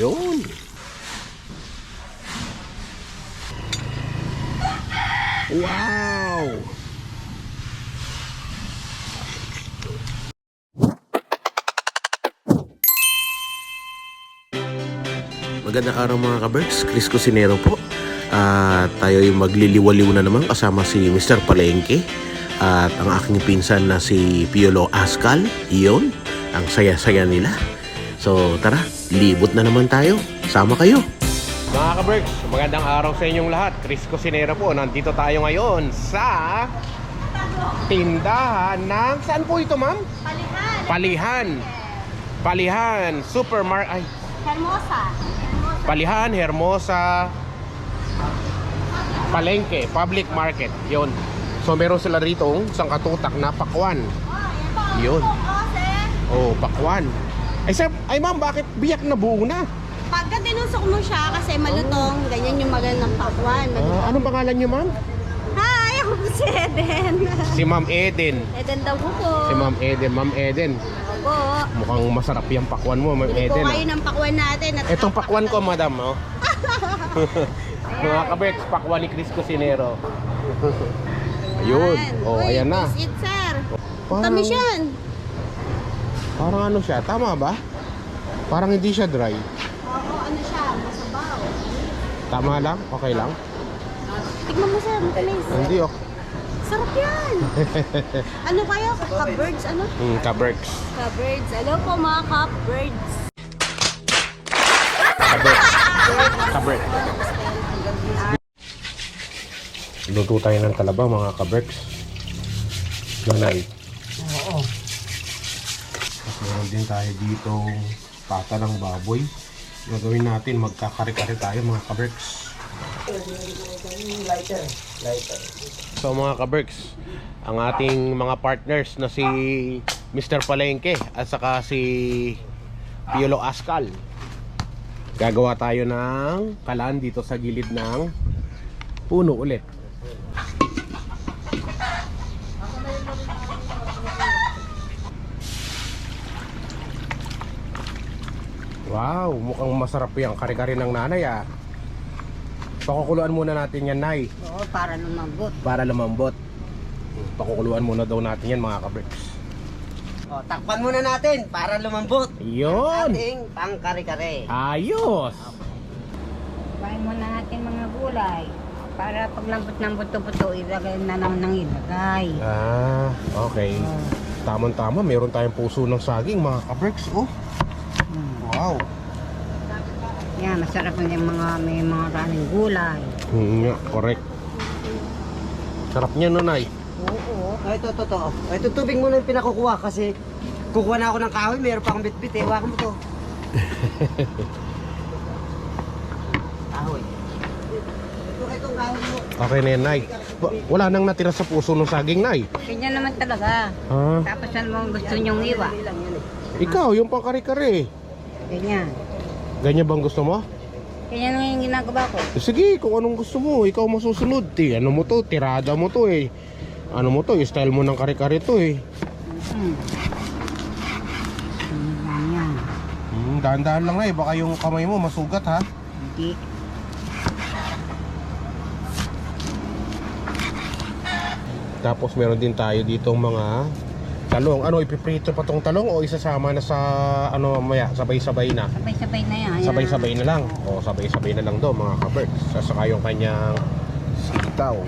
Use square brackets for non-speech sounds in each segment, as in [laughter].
Yun. Wow! Magandang araw mga ka-Berks, Chris Cusinero po. At tayo ay magliliwaliw na naman kasama si Mr. Palengke at ang aking pinsan na si Piolo Ascal. Iyon, ang saya-saya nila. So tara, libot na naman tayo. Sama kayo. Mga ka-Berks, magandang araw sa inyong lahat. Chris Cusinero po. Nandito tayo ngayon sa tindahan ng... Saan po ito ma'am? Palihan. Palihan. Palihan. Supermarket. Ay, Hermosa. Hermosa. Palihan, Hermosa, Palengke, Public Market. Yun. So meron sila rito isang katutak na pakwan. Yun. Oh, pakwan. Ay, sir, ay ma'am, bakit biyak na buo na? Pagka tinusok mo siya kasi malutong, ganyan yung magandang pakwan. Ah, Malutong. anong pangalan niyo, ma'am? Hi, ako po si Eden. [laughs] Si Ma'am Eden. Eden daw po po. Si Ma'am Eden. Ma'am Eden, Opo. mukhang masarap yung pakwan mo, Ma'am Bili po Eden. kayo oh. ng pakwan natin. At Itong pakwan ko, madam, oh. [laughs] Mga kabeks, pakwan ni Chris Cusinero. [laughs] Ayun. Oh, Uy, ayan na. Please eat, sir. Parang- Tamis yan. Parang ano siya, tama ba? Parang hindi siya dry. Oo, ano siya, masabaw. Tama lang? Okay lang? Tignan mo, sir. Matamis. Hindi okay. Sarap yan. [laughs] ano kayo? Ka-birds, ano? Hmm, kaberks. Ka-birds. Hello po mga ka-birds. Kaberks. Kaberks. Luto tayo ng talaba mga kaberks. Nanay. Meron din tayo dito pata ng baboy. Gagawin natin, magkakare-kare tayo mga kaberks. So mga kaberks, ang ating mga partners na si Mr. Palengke at saka si Piolo Ascal. Gagawa tayo ng kalan dito sa gilid ng puno ulit. Wow, mukhang masarap yung kare-kare ng nanay ah. Pakukuluan muna natin yan, Nay. Oo, para lumambot. para lumambot. Pakukuluan muna daw natin yan mga kabricks. O, takpan muna natin para lumambot. Yun! Ating pangkare-kare. Ayos! Kain muna natin mga gulay. Para pag lambot-lambot to puto, ilagay na naman ng ilagay. Ah, okay. Tamang-tama, meron tayong puso ng saging mga kabricks. Oh. Wow! Yan, masarap na yung mga, may mga running gulay. Hmm, nga, correct. Sarap niya, nanay. Oo. O, ito, totoo. O, ito tubig muna yung pinakukuha kasi kukuha na ako ng kahoy, meron pa akong bitbit eh. Hawakan mo to. [laughs] kahoy. Ito, itong kahoy mo. Okay na yan, nay. Ba- Wala nang natira sa puso ng saging, nay. Ganyan naman talaga. Ah, Tapos ano mo gusto nyong iwa? Ikaw, yung pangkare-kare. Ganyan. Ganyan bang gusto mo? Ganyan lang yung ginagawa ko. Sige, kung anong gusto mo, ikaw masusunod. Ti, ano mo to, tirada mo to eh. Ano mo to, style mo ng kare-kare to eh. Ganyan. Hmm, dahan-dahan lang na eh, baka yung kamay mo masugat ha. Hindi. Tapos meron din tayo ditong mga talong. Ano, ipiprito pa tong talong o isasama na sa ano maya, sabay-sabay na? Sabay-sabay na yan. Sabay-sabay na lang. O sabay-sabay na lang daw mga kabert. Sasaka yung kanyang sitaw.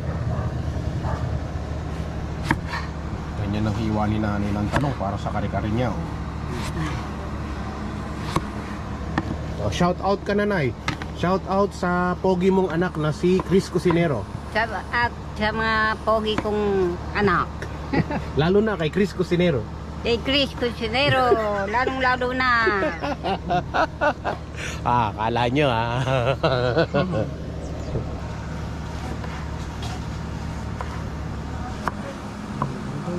Ganyan ang hiwa ni nanay ng talong para sa kare-kare niya. oh. O, shout out ka na, Nay. Shout out sa pogi mong anak na si Chris Cusinero. Sa, at sa mga pogi kong anak. [laughs] Lalo na kay Chris Cusinero. Kay Chris Cusinero, lalong-lalo na. [laughs] Ah, kala nyo ah.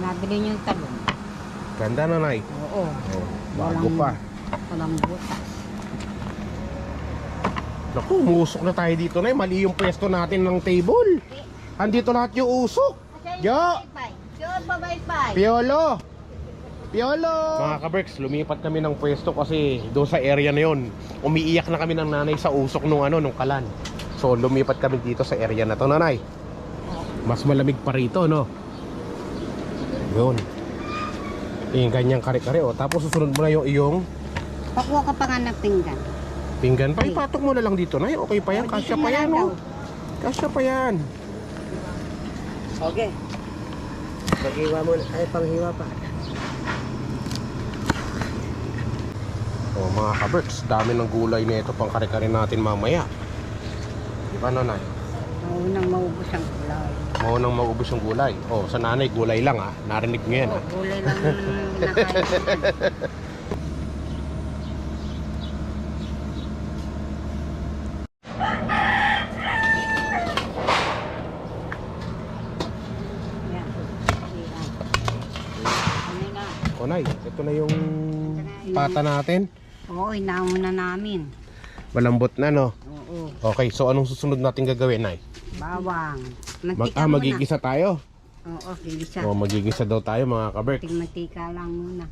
Nabili niyo yung talong. Ganda na, Nay. Oo. Oh, bago pa. Walang butas. Naku, umusok na tayo dito, Nay. Mali yung pwesto natin ng table. Andito lahat yung usok. Yo! Yun, bye-bye. Piolo! Piolo! Mga kaberks, lumipat kami ng pwesto kasi doon sa area na yon umiiyak na kami ng nanay sa usok nung ano, nung kalan. So lumipat kami dito sa area na to, nanay. Mas malamig pa rito, no? Yun. Yung ganyang kare-kare, oh. Tapos susunod mo na yung iyong Pakuha ka pa nga ng pinggan. pinggan. Pa, ipatok mo na lang dito, nay. Okay pa yan, O, kasya pa yan, oh. Kasya pa yan. Okay. Paghiwa mo na. Ay, panghiwa pa. Oh, mga kaberks, dami ng gulay nito pang kare-kare natin mamaya. Di ba, nanay? Maunang maubos ang gulay. Maunang maubos yung gulay. Oh, sa nanay, gulay lang ah. Narinig nyo yan Oh, ah. gulay lang [laughs] yung nakain. Yan. Yan. Ano na? O, nay, ito na yung pata natin. Oo, inaon na namin. Malambot na, no? Oo, Okay, so anong susunod natin gagawin, nay? bawang. Mag Mantika ah, muna. magigisa tayo. Oo, gigisa. O, magigisa daw tayo, mga kaberks. Tingmatika lang muna.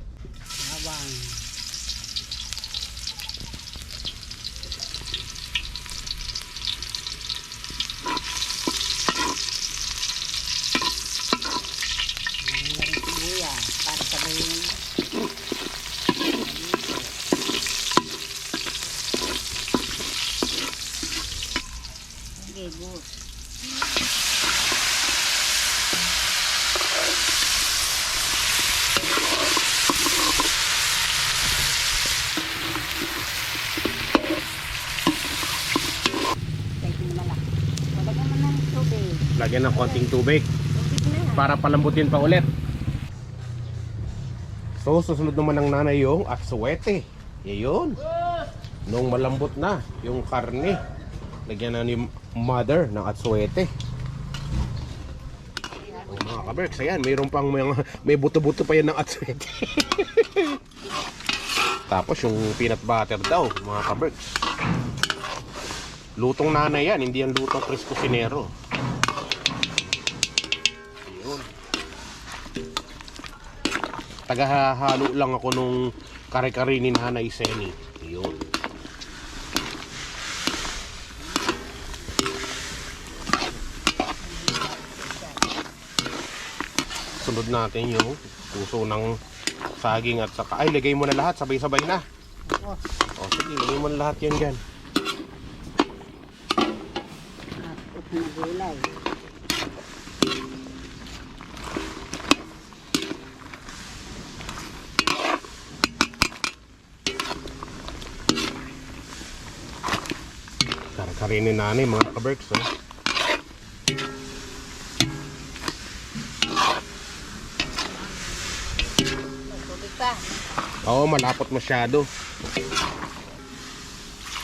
Bawang. Lagyan na rin sibuyas para sabay yung Okay, good. Pwede mo na lang. Talagyan mo ng tubig. Lagyan ng konting tubig para palambutin pa ulit. So, susunod naman ng nanay yung aswete. Yun. Nung malambot na yung karne, lagyan na ni mother ng atswete. Oh, mga kaberks, ayan, mayroon pang may, may buto-buto pa yan ng atswete. [laughs] Tapos yung peanut butter daw, mga kaberks. Lutong nanay yan, hindi yan lutong Chris Cusinero. Tagahalo lang ako nung kare-kare ni Nanay Seni. Yun. Sunod natin yung puso ng saging at saka ay lagay mo na lahat sabay-sabay na. O sige, lagay mo na lahat yan dyan. At gulay. Kare-kare ni nanay mga kaberks. Oh. Oo, malapot masyado.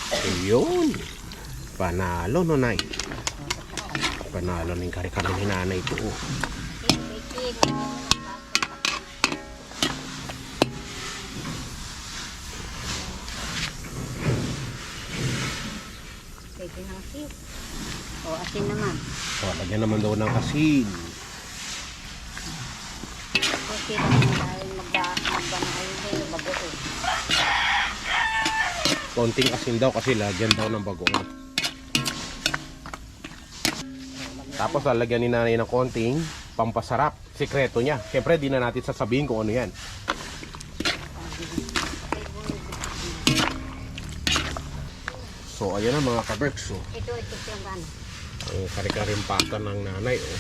Ayun. Panalo no, Nay. Panalo ng kare-kare ni nanay ito. oh. Pwede ng asin. O, asin naman. O, lagyan naman daw ng asin. Kasi lang dahil magbanakayin kayo bagoto. Konting asin daw kasi lagyan daw ng bagoong. Tapos lalagyan ni nanay ng konting pampasarap. Sikreto niya. Siyempre, di na natin sasabihin kung ano yan. So, ayan na mga kaberks. So, Ito, ito yung ano. ang kare-karing pata ng nanay. Oh.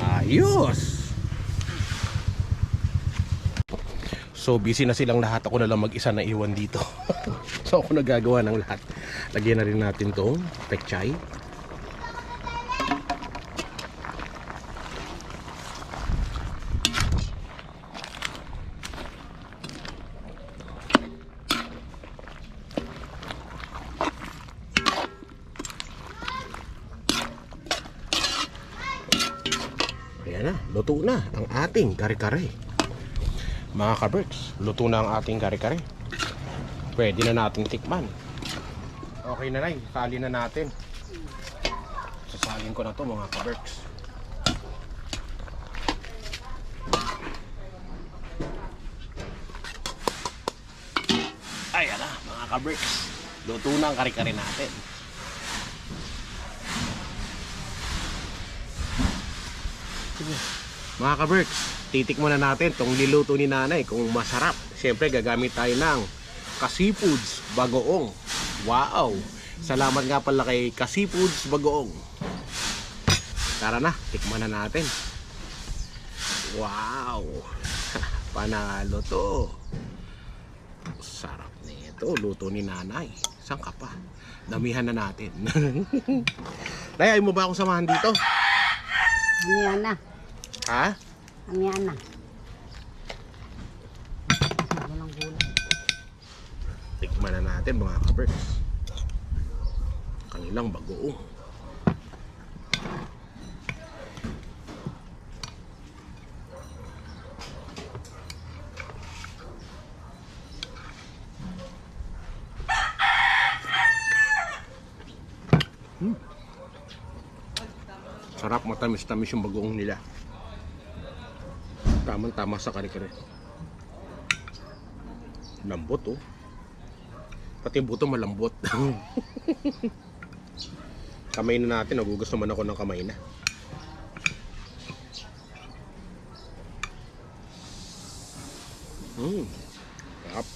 Ayos! So busy na silang lahat. Ako na lang mag-isa na iwan dito. [laughs] so ako nagagawa ng lahat. Lagyan na rin natin tong pechay. Ayan na, luto na ang ating kare-kare. Mga kaberks, luto na ang ating kare-kare. Pwede na natin tikman. Okay na rin, sali na natin. Sasali Pasagin ko na to mga kaberks. Ayan na mga kaberks. Luto na ang kare-kare natin. Mga kaberks, titik muna natin tong niluto ni nanay kung masarap. Siyempre gagamit tayo ng Kasi Foods Bagoong. Wow! Salamat nga pala kay Kasi Foods Bagoong. Tara na, tikman na natin. Wow! [laughs] Panalo to. Sarap nito. Luto ni nanay. Saan ka pa? Damihan na natin. [laughs] Nay, ayaw mo ba akong samahan dito? Yan na? Ha? Ano yan na? Walang gulay. Tikman na natin mga kabers. Kanilang bagoong. Hmm. Sarap matamis-tamis yung bagoong nila. Tamang-tama sa kare-kare. Lambot oh. Pati buto malambot. [laughs] kamay na natin. Nagugas naman ako ng kamay na. Mm. Sarap.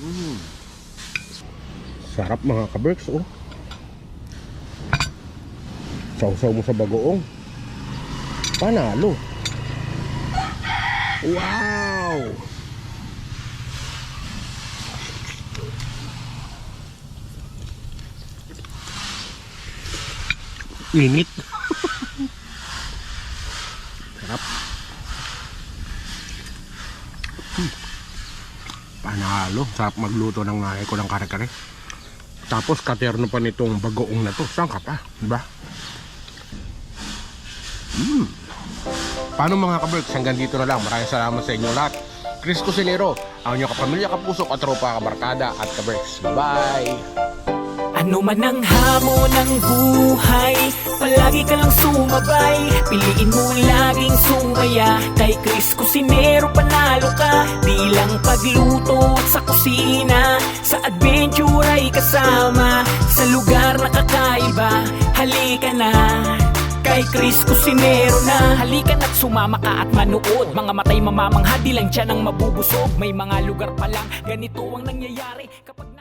Mm. Sarap mga kaberks oh. Sausaw mo sa bagoong. Panalo. Wow! Init. Sarap. Hmm. Panalo. Sarap magluto ng nanay ko ng kare-kare. Tapos katerno pa nitong bagoong na to. Saan ka pa? Diba? Hmm. Paano mga kaberks? Hanggang dito na lang. Maraming salamat sa inyo lahat. Chris Cusinero, ang inyong kapamilya, kapusok, katropa, kabarkada at kaberks. Bye! Ano man ang hamon ng buhay Palagi ka lang sumabay Piliin mo laging sumaya Kay Chris Cusinero panalo ka Di lang pagluto at sa kusina Sa adventure ay kasama Sa lugar na kakaiba Halika na Kay Chris Cusinero na. Halika na't sumama ka at manood. Mga matay mamamangha di lang dyan ang mabubusog. May mga lugar pa lang. Ganito ang nangyayari Kapag